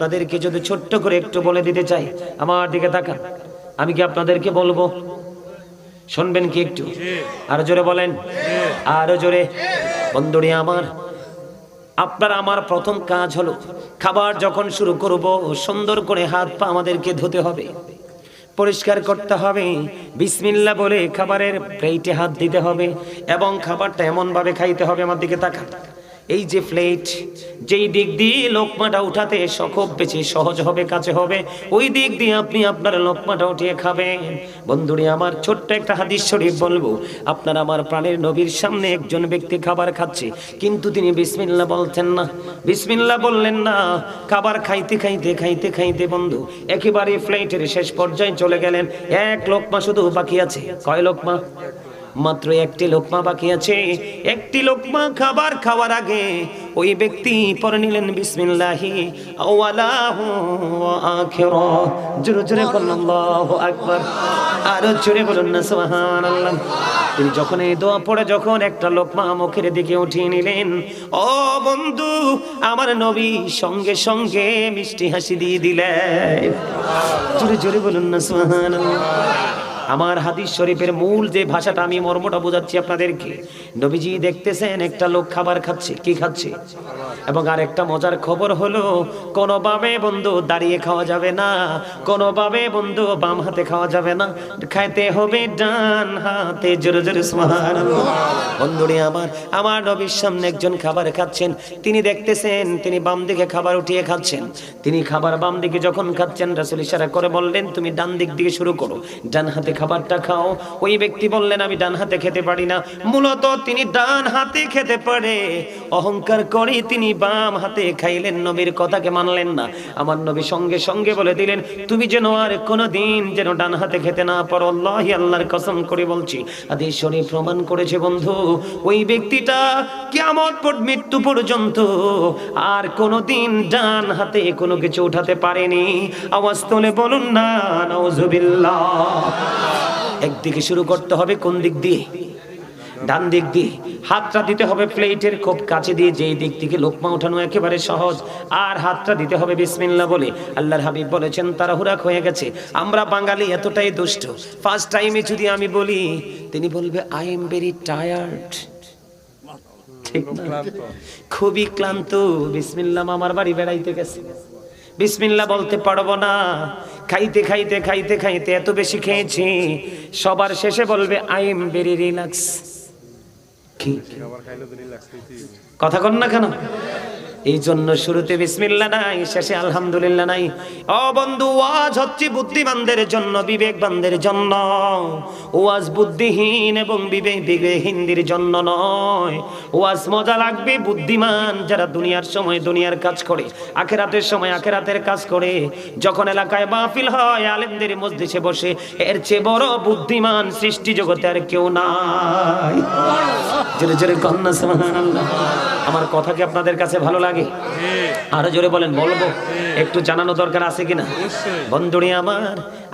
আপনাদেরকে যদি ছোট্ট করে একটু বলে দিতে চাই, আমার দিকে তাকান। আমি কি আপনাদেরকে বলব? শুনবেন কি একটু? আরও জোরে বলেন। আরও জোরে। বন্ধুরি আমার, আপনার আমার প্রথম কাজ হলো, খাবার যখন শুরু করব, সুন্দর করে হাত পা আমাদেরকে ধুতে হবে। পরিষ্কার করতে হবে। বিসমিল্লা বলে খাবারের প্লেটে হাত দিতে হবে এবং খাবারটা এমনভাবে খাইতে হবে, আমার দিকে তাকান। এই যে প্লেট যেই দিক দিয়ে লোকমাটা উঠাতে সখব বেশি সহজ হবে, কাছে হবে, ওই দিক দিয়ে আপনি আপনার লোকমাটা উঠিয়ে খাবেন। বন্ধুরি, আমার ছোট্ট একটা হাদিস শরীফ বলব, আপনার আমার প্রাণের নবীর সামনে একজন ব্যক্তি খাবার খাচ্ছে, কিন্তু তিনি বিসমিল্লা বলতেন না। বিসমিল্লা বললেন না, খাবার খাইতে খাইতে খাইতে খাইতে বন্ধু, একেবারে ফ্লাইটের শেষ পর্যায়ে চলে গেলেন, এক লোকমা শুধু বাকি আছে। কয় লোকমা? মাত্র একটি লোকমা বাকি আছে। একটি লোকমা খাবার খাওয়ার আগে ওই ব্যক্তি পরে নিলেন, বিসমিল্লাহি জোরে জোরে আল্লাহু আকবার। আরও জোরে বলুন না, সুবহানাল্লাহ। তিনি যখন এই দোয়া পড়ে, যখন একটা লোকমা মুখের দিকে উঠিয়ে নিলেন, ও বন্ধু, আমার নবী সঙ্গে সঙ্গে মিষ্টি হাসি দিয়ে দিলেন। জোরে জোরে বলুন না, সুবহানাল্লাহ। আমার হাদিস শরীফের মূল যে ভাষাটা আমি মর্মটা বোঝাচ্ছি আপনাদেরকে, নবীজি দেখতেছেন একটা লোক খাবার খাচ্ছে, কি খাচ্ছে? এবং আর একটা মজার খবর হলো কোনোভাবে বন্ধু দাঁড়িয়ে খাওয়া যাবে না কোনোভাবে বন্ধু বাম হাতে খাওয়া যাবে না, খাইতে হবে ডান হাতে, জোরে জোরে বন্ধুরে আমার আমার নবীর সামনে একজন খাবার খাচ্ছেন, তিনি দেখতেছেন, তিনি বাম দিকে খাবার উঠিয়ে খাচ্ছেন, তিনি খাবার বাম দিকে যখন খাচ্ছেন, রাসূল ইশারা করে বললেন, তুমি ডান দিক দিকে শুরু করো, ডান হাতে খাবারটা খাও। ওই ব্যক্তি বললেন, আমি ডান হাতে খেতে পারি না। মূলত তিনি ডান হাতে খেতে পারে। অহংকার করে তিনি বাম হাতে খাইলেন। নবীর কথাকে মানলেন না। আমার নবী সঙ্গে সঙ্গে বলে দিলেন, তুমি যেন আর কোনো দিন যেন ডান হাতে খেতে না পারো আল্লাহি আল্লাহর কসম করে বলছি। আদি শরীফ প্রমাণ করেছে, বন্ধু, ওই ব্যক্তিটা কেমন মৃত্যু পর্যন্ত আর কোনো দিন ডান হাতে কোনো কিছু উঠাতে পারেনি। আওয়াজ তোলে বলুন না, নাউজুবিল্লাহ। একদিকে শুরু করতে হবে কোন দিক দিয়ে? ডান দিক দিয়ে। হাতটা দিতে হবে প্লেটের খুব কাছে দিয়ে, যেই দিক থেকে লোকমা ওঠানো একেবারে সহজ। আর হাতটা দিতে হবে বিসমিল্লা বলে। আল্লাহর হাবিব বলেছেন তারা হুরাক হয়ে গেছে। আমরা বাঙালি এতটাই দুষ্ট। ফার্স্ট টাইমে যদি আমি বলি, তিনি বলবে আই এম ভেরি টায়ার্ড ঠিক খুবই ক্লান্ত। বিসমিল্লা মামার বাড়ি বেড়াইতে গেছে। বিসমিল্লা বলতে পারব না। খাইতে খাইতে খাইতে খাইতে এত বেশি খেয়েছি। সবার শেষে বলবে আই এম ভেরি রিল্যাক্স কথা কন না কেন? এই জন্য শুরুতে বিসমিল্লা নাই, শেষে আলহামদুলিল্লাহ নাই। ও বন্ধু, ওয়াজ হচ্ছে বুদ্ধিমানদের জন্য, বিবেকবানদের জন্য। ওয়াজ বুদ্ধিহীন এবং বিবেক বিবেকহীনদের জন্য নয়। ওয়াজ মজা লাগবে, বুদ্ধিমান যারা দুনিয়ার সময় দুনিয়ার কাজ করে, আখেরাতের সময় আখেরাতের কাজ করে। যখন এলাকায় মাহফিল হয়, আলেমদের মসজিদে বসে, এর চেয়ে বড় বুদ্ধিমান সৃষ্টি জগতে আর কেউ নাই। জোরে জোরে কন্যা আমার কথা কি আপনাদের কাছে ভালো লাগে? আরও জোরে বলেন বলব? একটু জানানো দরকার আছে কিনা? বন্ধুরি আমার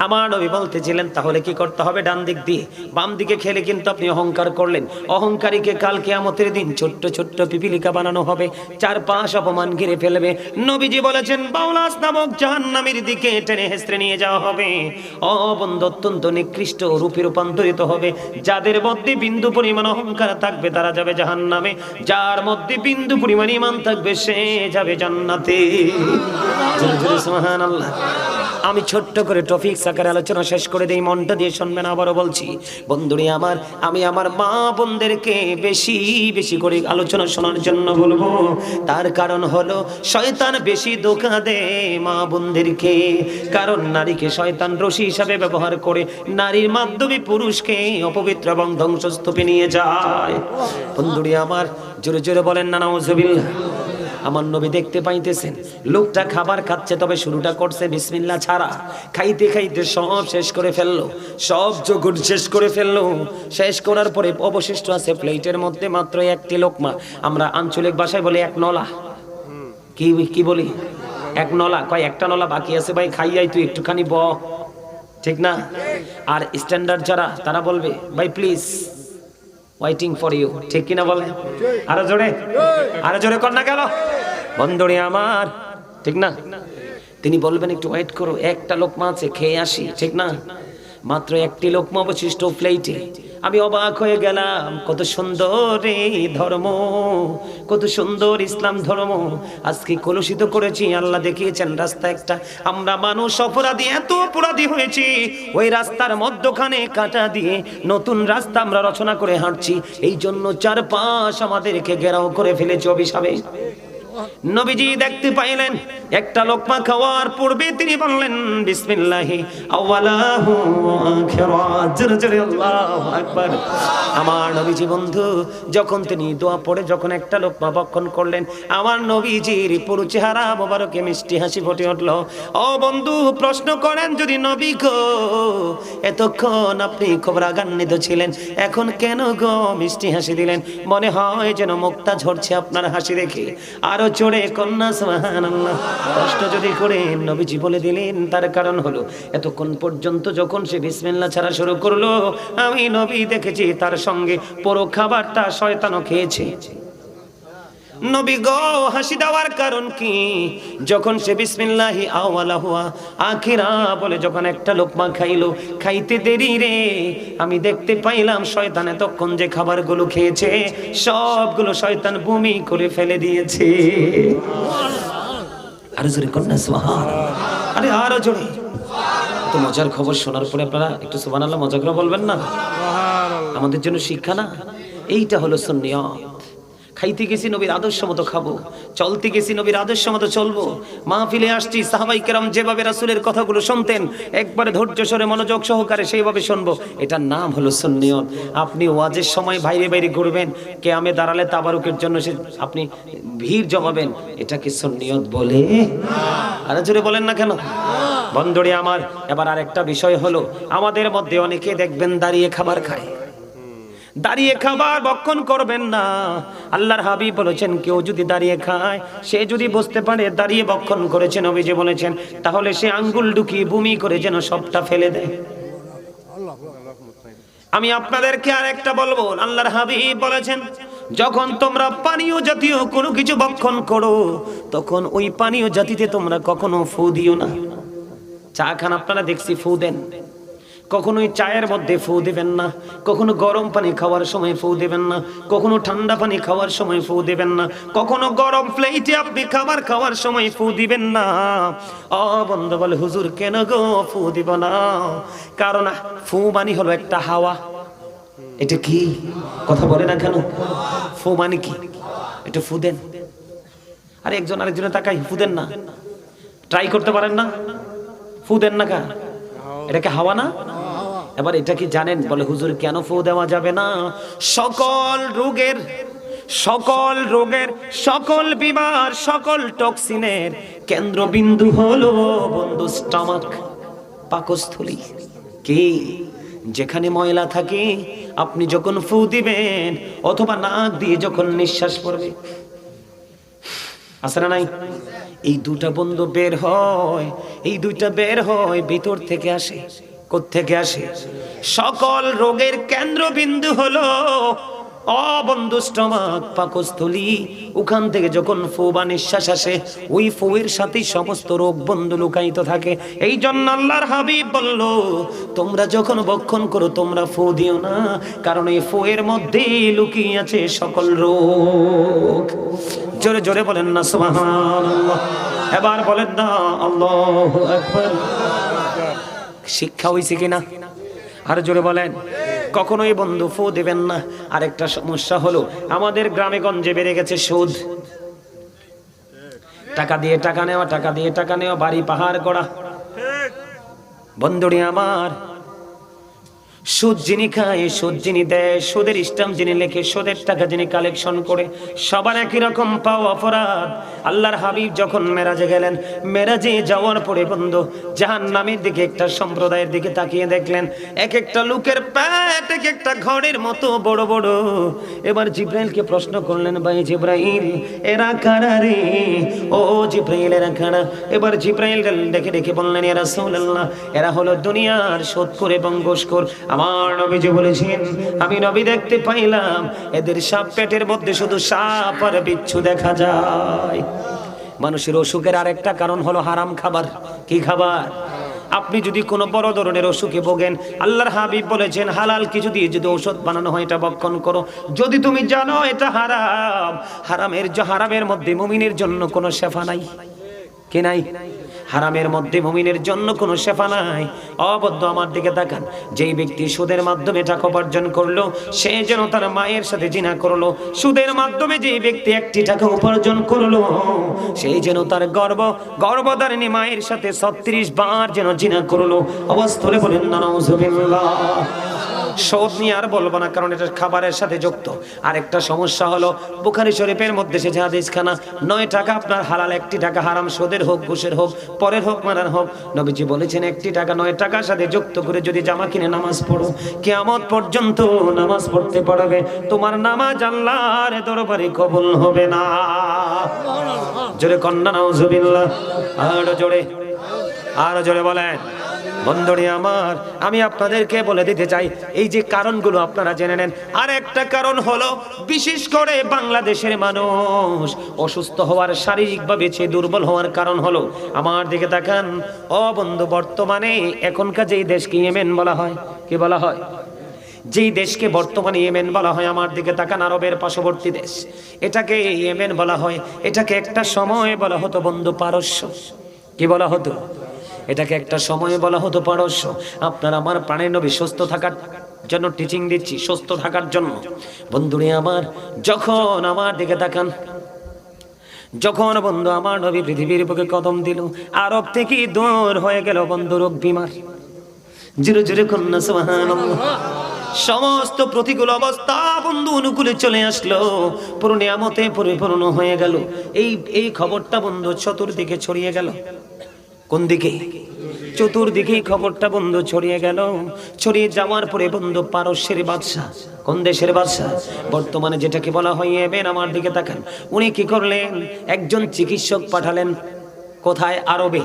আমার নবী বলতেছিলেন, তাহলে কি করতে হবে ডান দিক দিয়ে? বাম দিকে খেলে কিন্তু আপনি অহংকার করলেন। অহংকারীকে কাল কেয়ামতের দিন ছোট্ট ছোট্ট পিপিলিকা বানানো হবে। চার পাঁচ অপমান ঘিরে ফেলবে। নবীজি বলেছেন, বাউলাস নামক জাহান্নামের দিকে টেনে হেসড়ে নিয়ে যাওয়া হবে। ও বন্ধু, অত্যন্ত নিকৃষ্ট রূপে রূপান্তরিত হবে। যাদের মধ্যে বিন্দু পরিমাণ অহংকার থাকবে, তারা যাবে জাহান্নামে। যার মধ্যে বিন্দু পরিমাণ ইমান থাকবে, সে যাবে জান্নাতে। আমি ছোট্ট করে টপিক সাকার আলোচনা শেষ করে দেই, মনটা দিয়ে শুনবেন, আবারও বলছি। বন্ধুরে আমার, আমি আমার মা বোনদেরকে বেশি বেশি করে আলোচনা শোনার জন্য বলব। তার কারণ হলো, শয়তান বেশি ধোকা দেয় মা বোনদেরকে। কারণ নারীকে শয়তান রশি হিসাবে ব্যবহার করে, নারীর মাধ্যমে পুরুষকে অপবিত্র এবং ধ্বংসস্তূপে নিয়ে যায়। বন্ধুরে আমার, জোরে জোরে বলেন না, নাউজুবিল্লাহ। আমার নবী দেখতে পাইতেছেন। লোকটা খাবার খাচ্ছে, তবে শুরুটা করছে বিসমিল্লা ছাড়া। খাইতে খাইতে সব শেষ করে ফেলল। সব জগুট শেষ করে ফেলল, শেষ করার পরে অবশিষ্ট আছে প্লেটের মধ্যে মাত্র একটি লোকমা। আমরা আঞ্চলিক ভাষায় বলি এক নলা। কি কি বলি? এক নলা। কয়, একটা নলা বাকি আছে ভাই, খাইয়াই তুই একটুখানি ব। ঠিক না? আর স্ট্যান্ডার্ড যারা, তারা বলবে, ভাই প্লিজ ওয়াইটিং ফর ইউ ঠিক কিনা বলে আরও জোরে? আরও জোরে কর না গেল বন্ধুরে আমার। ঠিক না? তিনি বলবেন, একটু ওয়েট করো, একটা লোকমা আছে, খেয়ে আসি। ঠিক না? মাত্র একটি লোকমা অবশিষ্ট প্লেটে আমি অবাক হয়ে গেলাম, কত সুন্দর ধর্ম, কত সুন্দর ইসলাম ধর্ম। আজকে কলুষিত করেছি, আল্লাহ দেখিয়েছেন, রাস্তা একটা। আমরা মানুষ অপরাধী, এত অপরাধী হয়েছি। ওই রাস্তার মধ্যখানে কাটা দিয়ে নতুন রাস্তা আমরা রচনা করে হাঁটছি। এই জন্য চারপাশ আমাদেরকে ঘেরাও করে ফেলেছে অভিশাপে। নবীজি দেখতে পাইলেন, একটা লোকমা খাওয়ার পূর্বে তিনি বললেন, বিসমিল্লাহি, আওয়ালাহু ওয়া আখিরা। জোরে আল্লাহু আকবার। আমার নবীজি বন্ধু, যখন তিনি দোয়া পড়ে, যখন একটা লোকমা ভক্ষণ করলেন, আমার নবীজির পুরো চেহারা মোবারকে মিষ্টি হাসি ফুটে উঠল। ও বন্ধু, প্রশ্ন করেন যদি নবী গো, এতক্ষণ আপনি খুব রাগান্বিত ছিলেন, এখন কেন গো মিষ্টি হাসি দিলেন? মনে হয় যেন মুক্তা ঝরছে আপনার হাসি দেখে। আরও চড়ে কন্যা, সুবহানাল্লাহ। কষ্ট যদি করে নবীজি বলে দিলেন, তার কারণ হলো, এতক্ষণ পর্যন্ত যখন সে বিসমিল্লাহ ছাড়া শুরু করল, আমি নবী দেখেছি, তার সঙ্গে পুরো খাবারটা শয়তানও খেয়েছে। নবী গো হাসি দেওয়ার কারণ কি? যখন সে বিসমিল্লাহি আওয়ালা হুয়া আখিরা বলে যখন একটা লোকমা খাইলো খাইতে দেরি রে। আমি দেখতে পাইলাম শয়তান এতক্ষণ যে খাবারগুলো খেয়েছে সবগুলো শয়তান বমি করে ফেলে দিয়েছে। আরও জোরে কন্যা সুবহান। আরে আরও জোরে। তো মজার খবর শোনার পরে আপনারা একটু সুবহানাল্লাহ মজা করে বলবেন না? আমাদের জন্য শিক্ষা না? এইটা হলো সুন্নিয়ত। খাইতে গেছি নবীর আদর্শ মতো খাব, চলতে গেছি নবীর আদর্শ মতো চলবো। মাহফিলে আসছি, সাহাবাই কেরাম যেভাবে রাসুলের কথাগুলো শুনতেন, একবারে ধৈর্য সরে মনোযোগ সহকারে সেইভাবে শুনব। এটার নাম হলো সুন্নিয়ত। আপনি ওয়াজের সময় বাইরে বাইরে ঘুরবেন কে আমি দাঁড়ালে তাবারুকের জন্য সে আপনি ভিড় জমাবেন। এটাকে সুন্নিয়ত বলে? আরে জোরে বলেন না কেন? বন্ধুরে আমার, এবার আরেকটা বিষয় হলো, আমাদের মধ্যে অনেকে দেখবেন দাঁড়িয়ে খাবার খায়। দাঁড়িয়ে খাবার বক্ষণ করবেন না। আল্লাহর হাবিব বলেছেন, কেউ যদি দাঁড়িয়ে খায়, সে যদি বুঝতে পারে, দাঁড়িয়ে বক্ষণ করেছেন অভিজে বলেছেন, তাহলে সে আঙ্গুল ঢুকিয়ে ভূমি করে যেন সবটা ফেলে দেয়। আমি আপনাদেরকে আর একটা বলব, আল্লাহর হাবিব বলেছেন, যখন তোমরা পানীয় জাতীয় কোনো কিছু বক্ষণ করো, তখন ওই পানীয় জাতিতে তোমরা কখনো ফু দিও না। চা খান, আপনারা দেখছি ফু দেন। কখনোই চায়ের মধ্যে ফু দেবেন না। কখনো গরম পানি খাওয়ার সময় ফু দেবেন না। কখনো ঠান্ডা পানি খাওয়ার সময় ফু দেবেন না। কখনো গরম প্লেটে আপনি খাবার খাওয়ার সময় ফু দিবেন না। অ বন্ধু বলে হুজুর কেন গো ফু দিব না? কারণ ফু মানি হলো একটা হাওয়া। এটা কি? কথা বলে না কেন? ফু মানে কি? এটা ফু দেন। আরে একজন আরেকজনের তাকাই ফু দেন না। ট্রাই করতে পারেন না? ফু দেন না কা এটা কি হাওয়া না? এবার এটা কি জানেন? বলে, হুজুর, কেন ফু দেওয়া যাবে না? সকল রোগের সকল রোগের, সকল বিমার, সকল টক্সিনের কেন্দ্রবিন্দু হলো বন্ধু স্টমাক, পাকস্থলী। কি? যেখানে ময়লা থাকে, আপনি যখন ফু দিবেন, অথবা নাক দিয়ে যখন নিঃশ্বাস পড়বে। আছে না নাই? এই দুটা বন্ধু বের হয়, এই দুইটা বের হয় ভিতর থেকে আসে। থেকে আসে? সকল রোগের কেন্দ্রবিন্দু হলো অবন্ধু স্টমাক পাকস্থলী। ওখান থেকে যখন ফু বা আসে, ওই ফুয়ের সমস্ত রোগ বন্ধু লুকায়িত থাকে। এই জন্য আল্লাহর হাবিব বলল, তোমরা যখন করো, তোমরা ফু দিও না, কারণ এই ফুয়ের মধ্যে লুকিয়ে আছে সকল রোগ। জোরে জোরে বলেন না, সুবহানাল্লাহ। এবার বলেন না, আল্লাহু আকবার। শিক্ষা হয়েছে কিনা? আর জোরে বলেন। কখনোই বন্ধু ফু দেবেন না। আরেকটা সমস্যা হলো, আমাদের গ্রামে গঞ্জে বেড়ে গেছে সুদ। টাকা দিয়ে টাকা নেওয়া, টাকা দিয়ে টাকা নেওয়া, বাড়ি পাহাড় করা বন্ধুরি আমার সুদ যিনি খায়, সুদ যিনি দেয়, সুদের স্টাম্প যিনি লেখে, সুদের টাকা যিনি কালেকশন করে, সবার একই রকম পাও অপরাধ। আল্লাহর হাবিব যখন মেরাজে গেলেন, মেরাজে যাওয়ার পরে বন্ধু জাহান নামের দিকে একটা সম্প্রদায়ের দিকে তাকিয়ে দেখলেন, এক একটা লোকের প্যাট এক একটা ঘরের মতো বড় বড়। এবার জিব্রাইলকে প্রশ্ন করলেন, ভাই জিব্রাইল, এরা কারা রে? ও জিব্রাইল, এরা কারা? এবার জিব্রাইল দেখে দেখে বললেন এরা রাসূলুল্লাহ, এরা হলো দুনিয়ার শোধ করে এবং আমার নবীজি বলেছেন, আমি নবী দেখতে পাইলাম, এদের সাপ পেটের মধ্যে শুধু সাপ আর বিচ্ছু দেখা যায়। মানুষের অসুখের আরেকটা কারণ হলো হারাম খাবার। কি খাবার? আপনি যদি কোনো বড় ধরনের অসুখে ভোগেন, আল্লাহর হাবিব বলেছেন, হালাল কিছু দিয়ে যদি ঔষধ বানানো হয়, এটা বক্ষণ করো। যদি তুমি জানো এটা হারাম, হারামের হারামের মধ্যে মুমিনের জন্য কোনো শেফা নাই। কে নাই? হারামের মধ্যে মুমিনের জন্য কোনো শেফা নাই। অবদ্ধ আমার দিকে তাকান। যেই ব্যক্তি সুদের মাধ্যমে টাকা উপার্জন করল, সে যেন তার মায়ের সাথে জিনা করল। সুদের মাধ্যমে যেই ব্যক্তি একটি টাকা উপার্জন করল সেই যেন তার গর্ব, গর্ভধারিণী মায়ের সাথে ছত্রিশ বার যেন জিনা করল। অবস্থলে বলেন না সৌদ নিয়ে আর বলব না কারণ এটা খাবারের সাথে যুক্ত। আর একটা সমস্যা হলো বুখারি শরীফের মধ্যে সে হাদিস খানা নয় টাকা আপনার হালাল একটি টাকা হারাম সোদের হোক ঘুষের হোক পরের হোক মারার হোক নবীজি বলেছেন একটি টাকা নয় টাকার সাথে যুক্ত করে যদি জামা কিনে নামাজ পড়ো কেয়ামত পর্যন্ত নামাজ পড়তে পারবে তোমার নামাজ আল্লাহর দরবারে কবুল হবে না। জোরে কন্যা নাউজুবিল্লাহ। আর জোরে। আর জোরে বলেন। বন্ধুরি আমার, আমি আপনাদেরকে বলে দিতে চাই, এই যে কারণগুলো আপনারা জেনে নেন। আর একটা কারণ হলো, বিশেষ করে বাংলাদেশের মানুষ অসুস্থ হওয়ার শারীরিকভাবে সে দুর্বল হওয়ার কারণ হলো, আমার দিকে তাকান, ও বন্ধু, বর্তমানে এখনকার যেই দেশকে ইয়েমেন বলা হয়, কি বলা হয়? যেই দেশকে বর্তমানে ইয়েমেন বলা হয়, আমার দিকে তাকান, আরবের পার্শ্ববর্তী দেশ। এটাকে ইয়েমেন বলা হয়, এটাকে একটা সময় বলা হতো বন্ধু পারস্য। কি বলা হতো? এটাকে একটা সময় বলা হতো পারস্য আপনার আমার প্রাণের নবী সুস্থ থাকার জন্য টিচিং দিচ্ছি, সুস্থ থাকার জন্য। বন্ধুরে আমার, যখন আমার দিকে তাকান, যখন বন্ধু আমার নবী পৃথিবীর বুকে কদম দিল, আরব থেকে দূর হয়ে গেল বন্ধু রোগ বিমার। জুড়ে জুড়ে কন্যা, সুবহানাল্লাহ। সমস্ত প্রতিকূল অবস্থা বন্ধু অনুকূলে চলে আসলো। পুরো নিয়ামতে পরিপূর্ণ হয়ে গেল। এই এই খবরটা বন্ধু চতুর্দিকে ছড়িয়ে গেল। কোন দিকে? চতুর্দিকেই খবরটা বন্ধু ছড়িয়ে গেল। ছড়িয়ে যাওয়ার পরে বন্ধু পারস্যের বাদশাহ, কোন দেশের বাদশাহ? বর্তমানে যেটাকে বলা হয় এবেন আমার দিকে তাকান। উনি কি করলেন? একজন চিকিৎসক পাঠালেন কোথায়? আরবে।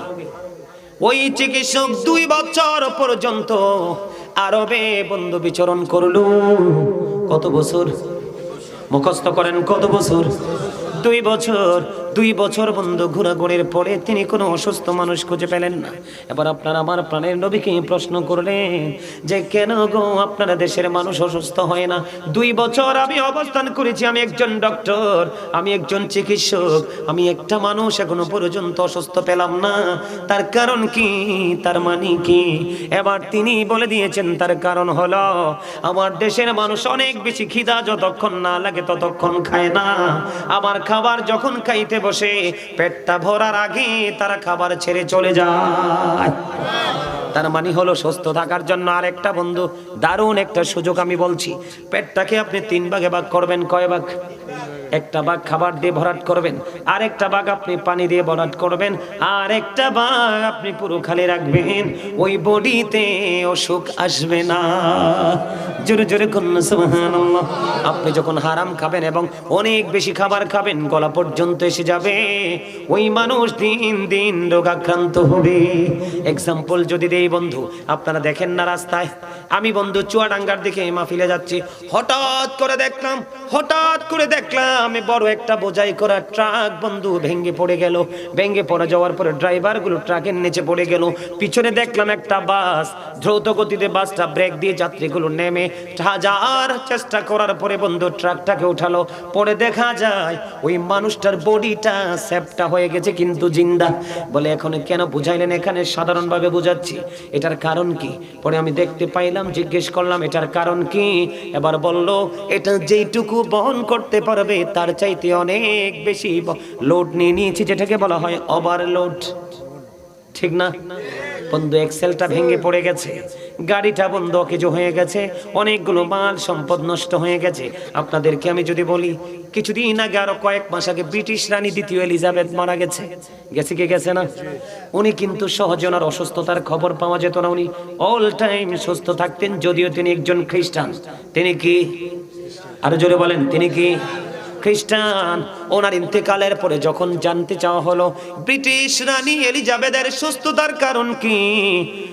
ওই চিকিৎসক দুই বছর পর্যন্ত আরবে বন্ধু বিচরণ করল। কত বছর? মুখস্থ করেন, কত বছর? দুই বছর দুই বছর বন্ধু ঘোরাঘুরির পরে তিনি কোনো অসুস্থ মানুষ খুঁজে পেলেন না। এবার আপনার আমার প্রাণের নবীকে প্রশ্ন করলেন যে, কেন গো আপনারা দেশের মানুষ অসুস্থ হয় না? দুই বছর আমি অবস্থান করেছি, আমি একজন ডক্টর, আমি একজন চিকিৎসক, আমি একটা মানুষ এখনও পর্যন্ত অসুস্থ পেলাম না। তার কারণ কি? তার মানে কি? এবার তিনি বলে দিয়েছেন, তার কারণ হলো আমার দেশের মানুষ অনেক বেশি খিদা যতক্ষণ না লাগে ততক্ষণ খায় না। আমার খাবার যখন খাইতে বসে, পেটটা ভরার আগে তারা খাবার ছেড়ে চলে যায়। তার মানে হলো সুস্থ থাকার জন্য আরেকটা বন্ধু, দারুণ একটা সুযোগ আমি বলছি। পেটটাকে আপনি তিন ভাগে ভাগ করবেন, কয় ভাগ? একটা বাঘ খাবার দিয়ে ভরাট করবেন আর একটা বাঘ আপনি পানি দিয়ে ভরাট করবেন আর একটা বাঘ আপনি পুরো খালি রাখবেন, ওই বডিতে অসুখ আসবে না। জোরে জোরে সুবহানাল্লাহ। আপনি যখন হারাম খাবেন এবং অনেক বেশি খাবার খাবেন, গলা পর্যন্ত এসে যাবে। ওই মানুষ দিন দিন রোগাক্রান্ত হবে। এক্সাম্পল যদি দেই বন্ধু, আপনারা দেখেন না রাস্তায়? আমি বন্ধু চুয়াডাঙ্গার দিকে মাহফিলে যাচ্ছি, হঠাৎ করে দেখলাম, হঠাৎ করে দেখলাম আমি বড় একটা বোঝাই করা ট্রাক, বন্ধু, ভেঙে পড়ে গেল। ভেঙে পড়ে যাওয়ার পরে ড্রাইভারগুলো ট্রাকের নিচে পড়ে গেল। পিছনে দেখলাম একটা বাস। দ্রুত গতিতে বাসটা ব্রেক দিয়ে যাত্রীগুলো নেমে হাজার চেষ্টা করার পরে বন্ধু ট্রাকটাকে উঠালো। পরে দেখা যায়, ওই মানুষটার বডিটা সেপটা হয়ে গেছে কিন্তু জিন্দা। বলে, এখন কেন বুঝাইলেন এখানে? সাধারণভাবে বুঝাচ্ছি। এটার কারণ কি? পরে আমি দেখতে পাইলাম, জিজ্ঞেস করলাম, এটার কারণ কি? এবার বলল, এটা যেইটুকু বহন করতে পারবে তার চাইতে অনেক বেশি লোড নিয়ে নিয়েছি, যেটাকে বলা হয় ওভারলোড ঠিক না? বন্ধু এক্সেলটা ভেঙে পড়ে গেছে। গাড়িটা বন্ধ অকেজো হয়ে গেছে। অনেকগুলো মাল সম্পদ নষ্ট হয়ে গেছে। আপনাদেরকে আমি যদি বলি, কিছুদিন আগে আরও কয়েক মাস আগে ব্রিটিশ রানী দ্বিতীয় এলিজাবেথ মারা গেছে। গেছে কি গেছে না? উনি কিন্তু সহজে ওনার অসুস্থতার খবর পাওয়া যেত না। উনি অল টাইম সুস্থ থাকতেন, যদিও তিনি একজন খ্রিস্টান। তিনি কি? আরও জোরে বলেন, তিনি কি? খ্রিস্টান। ওনার ইন্তেকালের পরে যখন জানতে চাওয়া হলো, ব্রিটিশ রানী এলিজাবেথের সুস্থতার কারণ কি?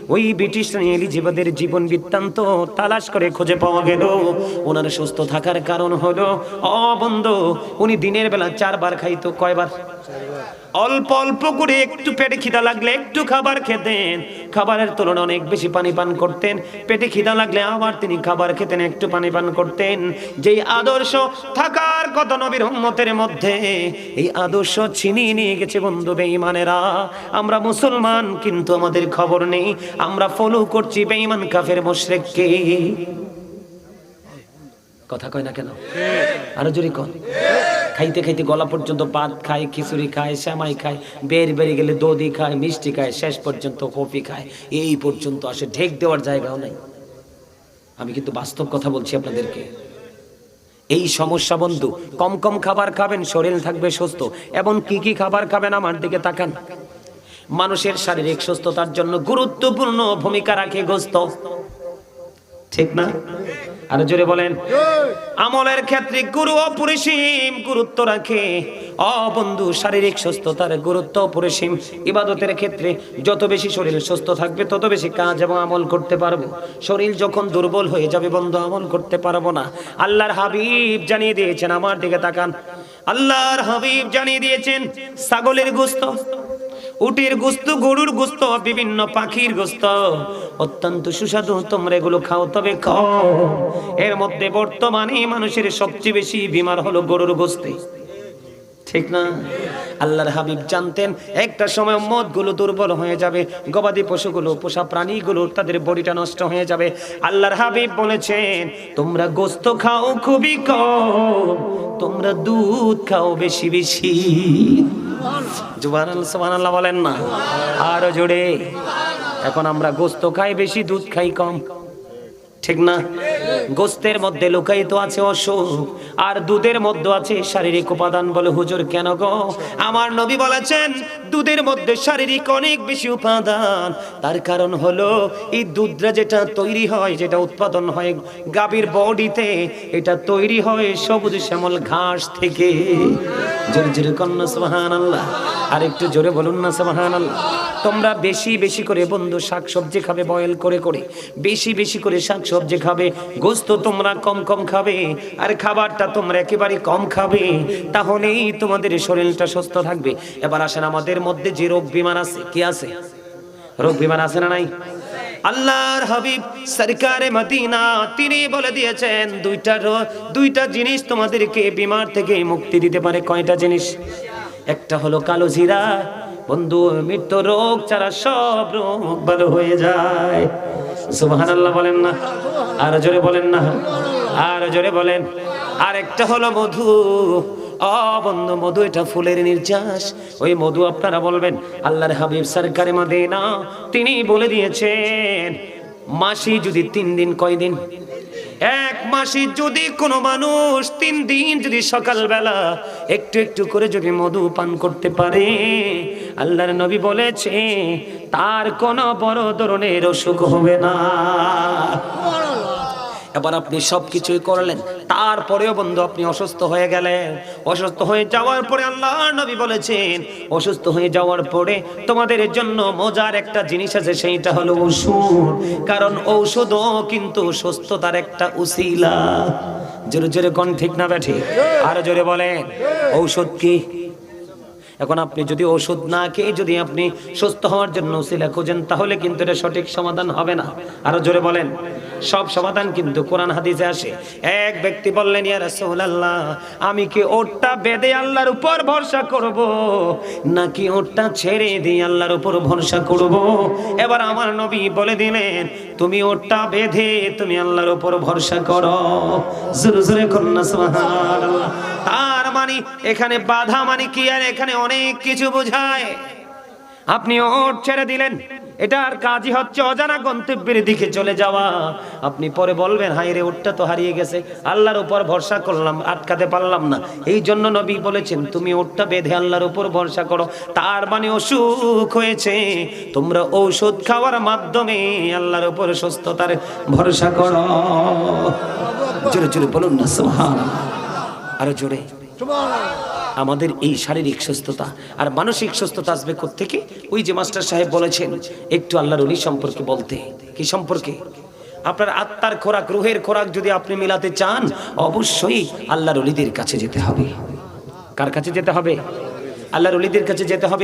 ওই ব্রিটিশ রানী এলিজাবেথের জীবন বৃত্তান্ত তালাশ করে খুঁজে পাওয়া গেল। ওনার সুস্থ থাকার কারণ হলো, অ বন্ধু, উনি দিনের বেলা চারবার খাইতো, কয়বার? অল্প অল্প করে একটু পেটে খিদা লাগলে একটু খাবার খেতেন। খাবারের তুলনায় অনেক বেশি পানি পান করতেন। পেটে খিদা লাগলে আবার তিনি খাবার খেতেন, একটু পানি পান করতেন। যেই আদর্শ থাকার নবীর উম্মতের মধ্যে এই আদর্শ ছিনিয়ে নিয়ে গেছে বন্ধু বেঈমানেরা। আমরা মুসলমান, কিন্তু আমাদের খবর নেই। আমরা ফলো করছি বেঈমান কাফের মুশরিককে। কথা কয় না কেন? আরও জোরে খাইতে খাইতে গলা পর্যন্ত খায়, খিচুড়ি খায়, শ্যামাই খায়, বের বেরিয়ে গেলে দধি খায়, মিষ্টি খায়, শেষ পর্যন্ত কফি খায়। এই পর্যন্ত আসে, ঢেক দেওয়ার জায়গাও নাই। আমি কিন্তু বাস্তব কথা বলছি আপনাদেরকে। এই সমস্যা বন্ধু, কম কম খাবার খাবেন, শরীর থাকবে সুস্থ। এবং কি কি খাবার খাবেন আমার দিকে তাকান। মানুষের শারীরিক সুস্থতার জন্য গুরুত্বপূর্ণ ভূমিকা রাখে গোস্ত। ঠিক না? আর জোরে বলেন। আমলের ক্ষেত্রে গুরু অপরিসীম গুরুত্ব রাখে। অ বন্ধু, শারীরিক সুস্থতার গুরুত্ব অপরিসীম। ইবাদতের ক্ষেত্রে যত বেশি শরীর সুস্থ থাকবে, তত বেশি কাজ এবং আমল করতে পারব। শরীর যখন দুর্বল হয়ে যাবে বন্ধু, আমল করতে পারব না। আল্লাহর হাবিব জানিয়ে দিয়েছেন, আমার দিকে তাকান। আল্লাহর হাবিব জানিয়ে দিয়েছেন, ছাগলের গোস্ত উটের গোস্ত, গরুর গোস্ত, বিভিন্ন পাখির গোস্ত। অত্যন্ত সুস্বাদু, তোমরা এগুলো খাও, তবে খাও। এর মধ্যে বর্তমানে মানুষের সবচেয়ে বেশি বিমার হলো গরুর গোস্তে। ঠিক না? আল্লাহর হাবিব জানতেন, একটা সময় মদগুলো দুর্বল হয়ে যাবে, গবাদি পশুগুলো, পোষা প্রাণীগুলো তাদের বডিটা নষ্ট হয়ে যাবে। আল্লাহর হাবিব বলেছেন, তোমরা গোস্ত খাও খুবই কম, তোমরা দুধ খাও বেশি বেশি। বলেন না। আরও জোরে। এখন আমরা গোস্ত খাই, বেশি দুধ খাই কম। ঠিক না? গোস্তের মধ্যে লুকায়িত আছে অসুখ, আর দুধের মধ্যে আছে শারীরিক উপাদান বলে হুজুর কেন গো? আমার নবী বলেছেন, দুধের মধ্যে শারীরিক অনেক বেশি উপাদান। তার কারণ হলো, এই দুধটা যেটা তৈরি হয়, যেটা উৎপাদন হয় গাভীর বডিতে, এটা তৈরি হয় সবুজ শ্যামল ঘাস থেকে। জোরে জোরে কন্যা সুবহান আল্লাহ আর একটু জোরে বলুন না সুবহান তোমরা বেশি বেশি করে বন্ধু শাকসবজি খাবে বয়েল করে করে। বেশি বেশি করে শাকসবজি খাবে, গোস্ত তোমরা কম কম খাবে, আর খাবারটা তোমরা একেবারে কম খাবে, তাহলেই তোমাদের শরীরটা সুস্থ থাকবে। এবার আসেন আমাদের মধ্যে যে রোগ বিমান আছে, কি আছে? রোগ বিমান আছে না নাই? আল্লাহর হাবিব সরকারে মদিনা, তিনি বলে দিয়েছেন, দুইটা দুইটা জিনিস তোমাদেরকে বিমার থেকে মুক্তি দিতে পারে। কয়টা জিনিস? একটা হলো কালো জিরা। বন্ধু, মৃত্যু রোগ ছাড়া সব রোগ ভালো হয়ে যায়। সুবহানাল্লাহ বলেন না, আর জোরে বলেন না, আর জোরে বলেন। আর একটা হলো মধু। অ বন্ধু, মধু এটা ফুলের নির্যাস। ওই মধু আপনারা বলবেন, আল্লাহর হাবিব সরকারে মদিনা, তিনি বলে দিয়েছেন, মাসি যদি তিন দিন কয় দিন? এক মাসে যদি কোনো মানুষ তিন দিন যদি সকালবেলা একটু একটু করে যদি মধু পান করতে পারে, আল্লাহর নবী বলেছে, তার কোনো বড় ধরনের অসুখ হবে না। এবার আপনি সব কিছুই করলেন। তারপরেও বন্ধু, আপনি অসুস্থ হয়ে গেলেন। অসুস্থ হয়ে যাওয়ার পরে আল্লাহ নবী বলেছেন, অসুস্থ হয়ে যাওয়ার পরে তোমাদের জন্য মজার একটা জিনিস আছে, সেইটা হলো ওষুধ। কারণ ঔষধও কিন্তু সুস্থতার একটা উসিলা। জোরে জোরে কোন ঠিক না ব্যাঠি আরও জোরে বলেন, ঔষধ কি? এখন আপনি যদি ওষুধ না খেয়ে যদি আপনি সুস্থ হওয়ার জন্য উসিলা খোঁজেন, তাহলে কিন্তু এটা সঠিক সমাধান হবে না। আরও জোরে বলেন সব সমাধান কিন্তু কোরআন হাদিসে আসে। এক ব্যক্তি বললেন, ইয়া রাসূলুল্লাহ, আমি কি ওটটা বেঁধে আল্লাহর উপর ভরসা করব, নাকি ওটটা ছেড়ে দিয়ে আল্লাহর উপর ভরসা করব? এবার আমার নবী বলে দিলেন, তুমি ওটটা বেঁধে তুমি আল্লাহর উপর ভরসা করো। জোরে জোরে করুন না, সুবহানাল্লাহ। তার মানে এখানে বাধা মানে কি? আর এখানে অনেক কিছু বোঝায়। আপনি ওট ছেড়ে দিলেন এটার কাজই হচ্ছে অজানা গন্তব্যের দিকে চলে যাওয়া। আপনি পরে বলবেন হাই রে ওটটা তো হারিয়ে গেছে। আল্লাহর উপর ভরসা করলাম, আটকাতে পারলাম না। এই জন্য নবী বলেছেন, তুমি ওটটা বেঁধে আল্লাহর উপর ভরসা করো। তার মানে অসুখ হয়েছে। তোমরা ঔষধ খাওয়ার মাধ্যমে আল্লাহর উপর সুস্থতার ভরসা করো। জোরে জোরে বলুন না, সুবহানাল্লাহ। আরও জোরে। আমাদের এই শারীরিক সুস্থতা আর মানসিক সুস্থতা আসবে থেকে ওই যে মাস্টার সাহেব বলেছেন, একটু আল্লাহর অলি সম্পর্কে বলতে। কি সম্পর্কে? আপনার আত্মার খোরাক, রুহের খোরাক যদি আপনি মিলাতে চান, অবশ্যই আল্লাহর অলিদের কাছে যেতে হবে। কার কাছে যেতে হবে? আল্লাহর অলিদের কাছে যেতে হবে